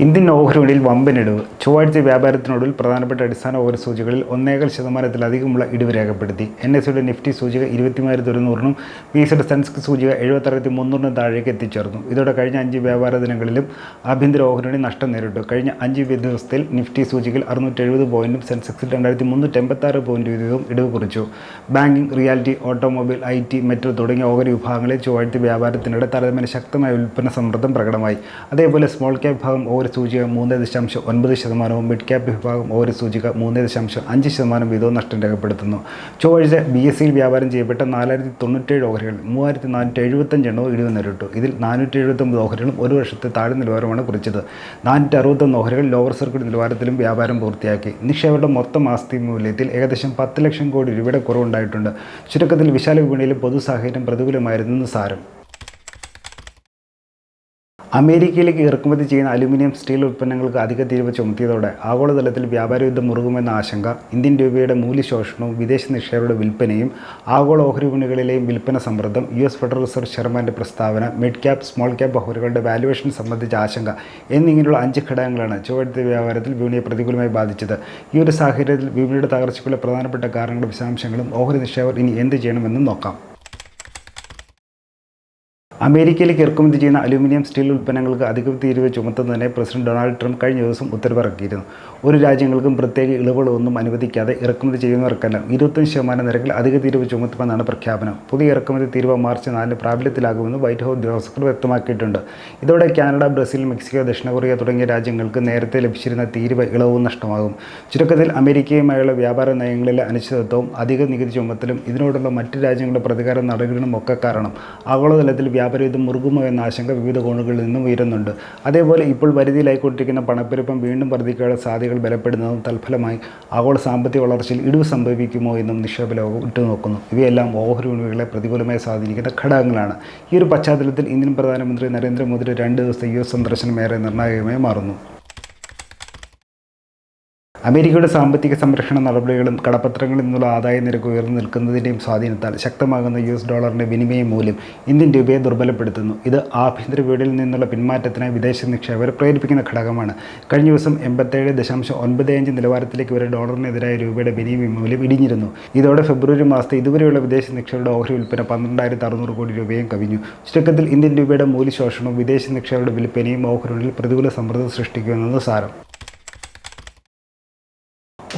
Indian ഓഹരി വിപണിയിൽ വമ്പൻ ഇടിവ് ചൊവ്വാഴ്ച വ്യാപാരത്തിനൊടുവിൽ പ്രധാനപ്പെട്ട അടിസ്ഥാന ഓഹരി സൂചികളിൽ ഒന്നേകാൽ ശതമാനത്തിലധികമുള്ള ഇടിവ് രേഖപ്പെടുത്തി. എൻ എസ് സിയുടെ നിഫ്റ്റി സൂചിക ഇരുപത്തിമൂവായിരത്തി ഒരുന്നൂറിനും വി എസ് സെൻസെക്സ് സൂചിക എഴുപത്തായിരത്തി മുന്നൂറിനും താഴേക്ക് എത്തിച്ചേർന്നു. ഇതോടെ കഴിഞ്ഞ അഞ്ച് വ്യാപാര ദിനങ്ങളിലും ആഭ്യന്തര ഓഹരി വിപണി നഷ്ടം നേരിട്ടു. കഴിഞ്ഞ അഞ്ച് ദിവസത്തിൽ നിഫ്റ്റി സൂചികയിൽ അറുന്നൂറ്റി എഴുപത് പോയിന്റും സെൻസെക്സിൽ രണ്ടായിരത്തി മുന്നൂറ്റി എൺപത്താറ് പോയിന്റ് വീതവും ഇടിവ് കുറിച്ചു. Banking realty automobile I T metro തുടങ്ങിയ ഓഹരി വിഭാഗങ്ങളിൽ ചൊവ്വാഴ്ച വ്യാപാരത്തിനിടെ താരതമ്യേന ശക്തമായ ഉൽപ്പന്ന സമ്മർദ്ദം പ്രകടമായി. അതേപോലെ സ്മോൾ ക്യാപ് ഭാഗം ഓഹരി സൂചിക മൂന്ന് ദശാംശം ഒൻപത് ശതമാനവും മിഡ് ക്യാപ് വിഭാഗം ഓഹരി സൂചിക മൂന്ന് ദശാംശം അഞ്ച് ശതമാനം വീതവും നഷ്ടം രേഖപ്പെടുത്തുന്നു. ചൊവ്വാഴ്ച ബി എസ് സിയിൽ വ്യാപാരം ചെയ്യപ്പെട്ട നാലായിരത്തി തൊണ്ണൂറ്റേഴ് ഓഹരികൾ മൂവായിരത്തി നാനൂറ്റി എഴുപത്തഞ്ച് എണ്ണവും ഇടിവ് നേരിട്ടു. ഇതിൽ നാനൂറ്റി എഴുപത്തൊമ്പത് ഓഹരികളും ഒരു വർഷത്തെ താഴെ നിലവാരമാണ് കുറിച്ചത്. നാനൂറ്റി അറുപത്തൊന്ന് ഓഹരികൾ ലോവർ സർക്യൂട്ട് നിലവാരത്തിലും വ്യാപാരം പൂർത്തിയാക്കി. നിക്ഷേപരുടെ മൊത്തം ആസ്തി മൂല്യത്തിൽ ഏകദേശം പത്ത് ലക്ഷം കോടി രൂപയുടെ കുറവുണ്ടായിട്ടുണ്ട്. ചുരുക്കത്തിൽ വിശാല വിപണിയിലും പൊതു സാഹചര്യം പ്രതികൂലമായിരുന്നെന്ന് സാരം. അമേരിക്കയിലേക്ക് ഇറക്കുമതി ചെയ്യുന്ന അലുമിനിയം സ്റ്റീൽ ഉൽപ്പന്നങ്ങൾക്ക് അധിക തീരുവ ചുമത്തിയതോടെ ആഗോളതലത്തിൽ വ്യാപാര യുദ്ധം മുറുകുമെന്ന ആശങ്ക ഇന്ത്യൻ രൂപയുടെ മൂല്യശോഷണവും വിദേശ നിക്ഷേപരുടെ വിൽപ്പനയും ആഗോള ഓഹരി വിപണികളിലെയും വിൽപ്പന സമ്മർദ്ദം യു എസ് ഫെഡറൽ റിസർവ് ചെയർമാന്റെ പ്രസ്താവന മിഡ് ക്യാപ് സ്മോൾ ക്യാപ് ഓഹരികളുടെ വാലുവേഷൻ സംബന്ധിച്ച ആശങ്ക എന്നിങ്ങനെയുള്ള അഞ്ച് ഘടകങ്ങളാണ് ചൊവ്വാഴ്ച വ്യാപാരത്തിൽ വിപണിയെ പ്രതികൂലമായി ബാധിച്ചത്. ഈ ഒരു സാഹചര്യത്തിൽ വിപണിയുടെ തകർച്ചയ്ക്കുള്ള പ്രധാനപ്പെട്ട കാരണങ്ങളുടെ വിശദാംശങ്ങളും ഓഹരി നിക്ഷേപകർ ഇനി എന്ത് ചെയ്യണമെന്നും നോക്കാം. അമേരിക്കയിലേക്ക് ഇറക്കുമതി ചെയ്യുന്ന അലുമിനിയം സ്റ്റീൽ ഉൽപ്പന്നങ്ങൾക്ക് അധിക തീരുവ ചുമത്തുന്നതിനെ പ്രസിഡന്റ് ഡൊണാൾഡ് ട്രംപ് കഴിഞ്ഞ ദിവസം ഉത്തരവിറക്കിയിരുന്നു. ഒരു രാജ്യങ്ങൾക്കും പ്രത്യേക ഇളവുകളൊന്നും അനുവദിക്കാതെ ഇറക്കുമതി ചെയ്യുന്നവർക്കെല്ലാം ഇരുപത്തഞ്ച് ശതമാനം നിരക്കിൽ അധിക തീരുവ ചുമത്തുമെന്നാണ് പ്രഖ്യാപനം. പുതിയ ഇറക്കുമതി തീരുവ മാർച്ച് നാലിന് പ്രാബല്യത്തിലാകുമെന്ന് വൈറ്റ് ഹൗസ് ഉദ്യോഗസ്ഥർ വ്യക്തമാക്കിയിട്ടുണ്ട്. ഇതോടെ കാനഡ ബ്രസീൽ മെക്സിക്കോ ദക്ഷിണ കൊറിയ തുടങ്ങിയ രാജ്യങ്ങൾക്ക് നേരത്തെ ലഭിച്ചിരുന്ന തീരുവ ഇളവും നഷ്ടമാകും. ചുരുക്കത്തിൽ അമേരിക്കയുമായുള്ള വ്യാപാര നയങ്ങളിലെ അനിശ്ചിതത്വവും അധിക നികുതി ചുമത്തലും ഇതിനോടുള്ള മറ്റ് രാജ്യങ്ങളുടെ പ്രതികാര നടപടികളും ഒക്കെ കാരണം ആഗോളതലത്തിൽ വ്യാപാര യുദ്ധം മുറുകുമോ എന്ന ആശങ്ക വിവിധ കോണുകളിൽ നിന്നും ഉയരുന്നുണ്ട്. അതേപോലെ ഇപ്പോൾ വരുതിയിലായിക്കൊണ്ടിരിക്കുന്ന പണപ്പെരുപ്പം വീണ്ടും വർദ്ധിക്കാനുള്ള സാധ്യതകൾ ബലപ്പെടുന്നതും തൽഫലമായി ആഗോള സാമ്പത്തിക വളർച്ചയിൽ ഇടിവ് സംഭവിക്കുമോ എന്നും നിക്ഷേപ ലോകം ഇട്ടുനോക്കുന്നു ഇവയെല്ലാം ഓഹരി വിപണികളെ പ്രതികൂലമായി സ്വാധീനിക്കുന്ന ഘടകങ്ങളാണ്. ഈ ഒരു പശ്ചാത്തലത്തിൽ ഇന്ത്യൻ പ്രധാനമന്ത്രി നരേന്ദ്രമോദിയുടെ രണ്ട് ദിവസത്തെ യു എസ് സന്ദർശനം ഏറെ നിർണായകമായി മാറുന്നു. അമേരിക്കയുടെ സാമ്പത്തിക സംരക്ഷണ നടപടികളും കടപ്പത്രങ്ങളിൽ നിന്നുള്ള ആദായ നിരക്ക് ഉയർന്നു നിൽക്കുന്നതിന്റെയും സ്വാധീനത്താൽ ശക്തമാകുന്ന യു എസ് ഡോളറിന്റെ വിനിമയ മൂല്യം ഇന്ത്യൻ രൂപയെ ദുർബലപ്പെടുത്തുന്നു. ഇത് ആഭ്യന്തര വീടിൽ നിന്നുള്ള പിന്മാറ്റത്തിനായി വിദേശ നിക്ഷേപകരെ പ്രേരിപ്പിക്കുന്ന ഘടകമാണ്. കഴിഞ്ഞ ദിവസം എൺപത്തേഴ് ദശാംശം ഒൻപത് അഞ്ച് നിലവാരത്തിലേക്ക് വരെ ഡോളറിനെതിരായ രൂപയുടെ വിനിമയ മൂല്യം ഇടിഞ്ഞിരുന്നു. ഇതോടെ ഫെബ്രുവരി മാസത്തെ ഇതുവരെയുള്ള വിദേശ നിക്ഷേപയുടെ ഓഹരി വിൽപ്പന പന്ത്രണ്ടായിരത്തി അറുന്നൂറ് കോടി രൂപയും കവിഞ്ഞു. ചുരുക്കത്തിൽ ഇന്ത്യൻ രൂപയുടെ മൂല്യശോഷണവും വിദേശ നിക്ഷേപയുടെ വിൽപ്പനയും ഓഹരികളിൽ പ്രതികൂല സമ്മർദ്ദം സൃഷ്ടിക്കുമെന്നത് സാരം.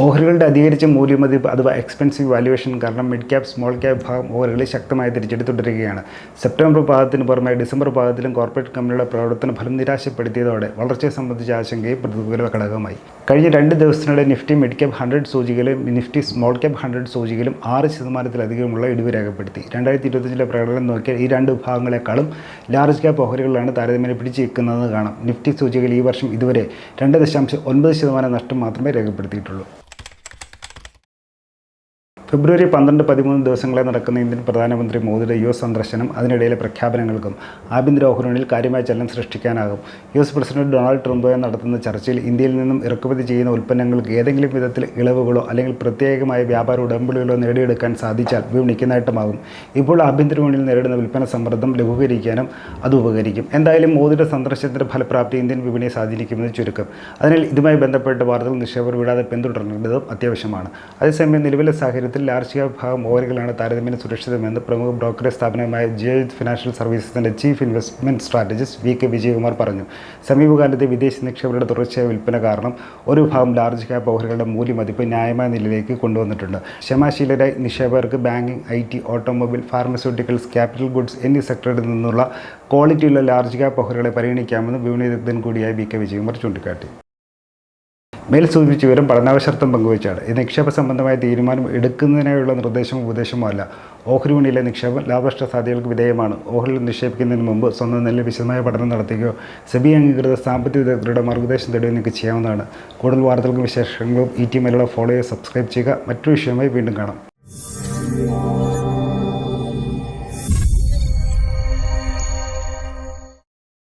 ഓഹരികളുടെ അധികരിച്ച മൂല്യമതിപ്പ് അഥവാ എക്സ്പെൻസീവ് വാല്യുവേഷൻ കാരണം മിഡ് ക്യാപ് സ്മോൾ ക്യാപ് ഭാഗം ഓഹരികളിൽ ശക്തമായി തിരിച്ചെടുത്തുകൊണ്ടിരിക്കുകയാണ്. സെപ്റ്റംബർ പാദത്തിന് പുറമെ ഡിസംബർ പാദത്തിലും കോർപ്പറേറ്റ് കമ്പനിയുടെ പ്രവർത്തന ഫലം നിരാശപ്പെടുത്തിയതോടെ വളർച്ചയെ സംബന്ധിച്ച ആശങ്കയും പ്രതികൂല ഘടകമായി കഴിഞ്ഞ രണ്ട് ദിവസത്തിനിടെ നിഫ്റ്റി മിഡ് ക്യാപ് ഹൺഡ്രഡ് സൂചികയിലും നിഫ്റ്റി സ്മോൾ ക്യാപ് ഹൺഡ്രഡ് സൂചികയിലും ആറ് ശതമാനത്തിലധികമുള്ള ഇടിവ് രേഖപ്പെടുത്തി. രണ്ടായിരത്തി ഇരുപത്തഞ്ചിലെ പ്രകടനം നോക്കിയാൽ ഈ രണ്ട് വിഭാഗങ്ങളെക്കാളും ലാർജ് ക്യാപ് ഓഹരികളാണ് താരതമ്യം പിടിച്ച് നിൽക്കുന്നത് കാണാം. നിഫ്റ്റി സൂചികയിൽ ഈ വർഷം ഇതുവരെ രണ്ട് ദശാംശം ഒൻപത് ശതമാനം നഷ്ടം മാത്രമേ രേഖപ്പെടുത്തിയിട്ടുള്ളൂ. ഫെബ്രുവരി പന്ത്രണ്ട് പതിമൂന്ന് ദിവസങ്ങളെ നടക്കുന്ന ഇന്ത്യൻ പ്രധാനമന്ത്രി മോദിയുടെ യു എസ് സന്ദർശനം അതിനിടയിലെ പ്രഖ്യാപനങ്ങൾക്കും ആഭ്യന്തര ഓഹരികളിൽ കാര്യമായ ചലനം സൃഷ്ടിക്കാനാകും. യു എസ് പ്രസിഡന്റ് ഡൊണാൾഡ് ട്രംപുമായി നടത്തുന്ന ചർച്ചയിൽ ഇന്ത്യയിൽ നിന്നും ഇറക്കുമതി ചെയ്യുന്ന ഉൽപ്പന്നങ്ങൾക്ക് ഏതെങ്കിലും വിധത്തിൽ ഇളവുകളോ അല്ലെങ്കിൽ പ്രത്യേകമായ വ്യാപാര ഉടമ്പടികളോ നേടിയെടുക്കാൻ സാധിച്ചാൽ വിപണിക്ക് നേട്ടമാകും ഇപ്പോൾ ആഭ്യന്തര വിപണിയിൽ നേരിടുന്ന വിൽപ്പന സമ്മർദ്ദം ലഘൂകരിക്കാനും അത് ഉപകരിക്കും. എന്തായാലും മോദിയുടെ സന്ദർശനത്തിന്റെ ഫലപ്രാപ്തി ഇന്ത്യൻ വിപണിയെ സ്വാധീനിക്കുമെന്ന് ചുരുക്കം. അതിനാൽ ഇതുമായി ബന്ധപ്പെട്ട വാർത്തകൾ നിക്ഷേപർ വിടാതെ പിന്തുടരേണ്ടതും അത്യാവശ്യമാണ്. അതേസമയം നിലവിലെ സാഹചര്യത്തിൽ ലാർജ് ക്യാപ് ഭാഗം ഓഹരികളാണ് താരതമ്യേന സുരക്ഷിതമെന്ന് പ്രമുഖ ബ്രോക്കറേജ് സ്ഥാപനമായ Jai financial സർവീസസിന്റെ chief investment strategist V K Vijayakumar പറഞ്ഞു. സമീപകാലത്തെ വിദേശ നിക്ഷേപകരുടെ തുടർച്ചയായ വിൽപ്പന കാരണം ഒരു വിഭാഗം ലാർജ് ക്യാപ് ഓഹരികളുടെ മൂല്യമതിപ്പ് ന്യായമായ നിലയിലേക്ക് കൊണ്ടുവന്നിട്ടുണ്ട്. ക്ഷമാശീലരായി നിക്ഷേപകർക്ക് banking I T automobile pharmaceuticals capital goods എന്നീ സെക്ടറിൽ നിന്നുള്ള ക്വാളിറ്റിയുള്ള ലാർജ് ക്യാപ് ഓഹരികളെ പരിഗണിക്കാമെന്ന് വിപണി വിദഗ്ധൻ കൂടിയായ വി കെ വിജയകുമാർ ചൂണ്ടിക്കാട്ടി. മേൽ സൂചിപ്പിച്ച വിവരം പഠനാവശ്യർത്ഥം പങ്കുവച്ചാണ്. ഈ നിക്ഷേപ സംബന്ധമായ തീരുമാനം എടുക്കുന്നതിനായുള്ള നിർദ്ദേശമോ ഉപദേശമോ അല്ല. ഓഹരി വിപണിയിലെ നിക്ഷേപം ലാഭനഷ്ട സാധ്യതകൾക്ക് വിധേയമാണ്. ഓഹരിയിൽ നിക്ഷേപിക്കുന്നതിന് മുമ്പ് സ്വന്തം നിലയിൽ വിശദമായ പഠനം നടത്തുകയോ സെബി അംഗീകൃത സാമ്പത്തിക വിദഗ്ധരുടെ മാർഗനിർദ്ദേശം തേടുകയോ നിങ്ങൾക്ക് ചെയ്യാവുന്നതാണ്. കൂടുതൽ വാർത്തകൾക്കും വിശേഷങ്ങളും ഈ ടി മേലുള്ള ഫോളോ ചെയ്യുക സബ്സ്ക്രൈബ് ചെയ്യുക. മറ്റു വിഷയമായി വീണ്ടും കാണാം.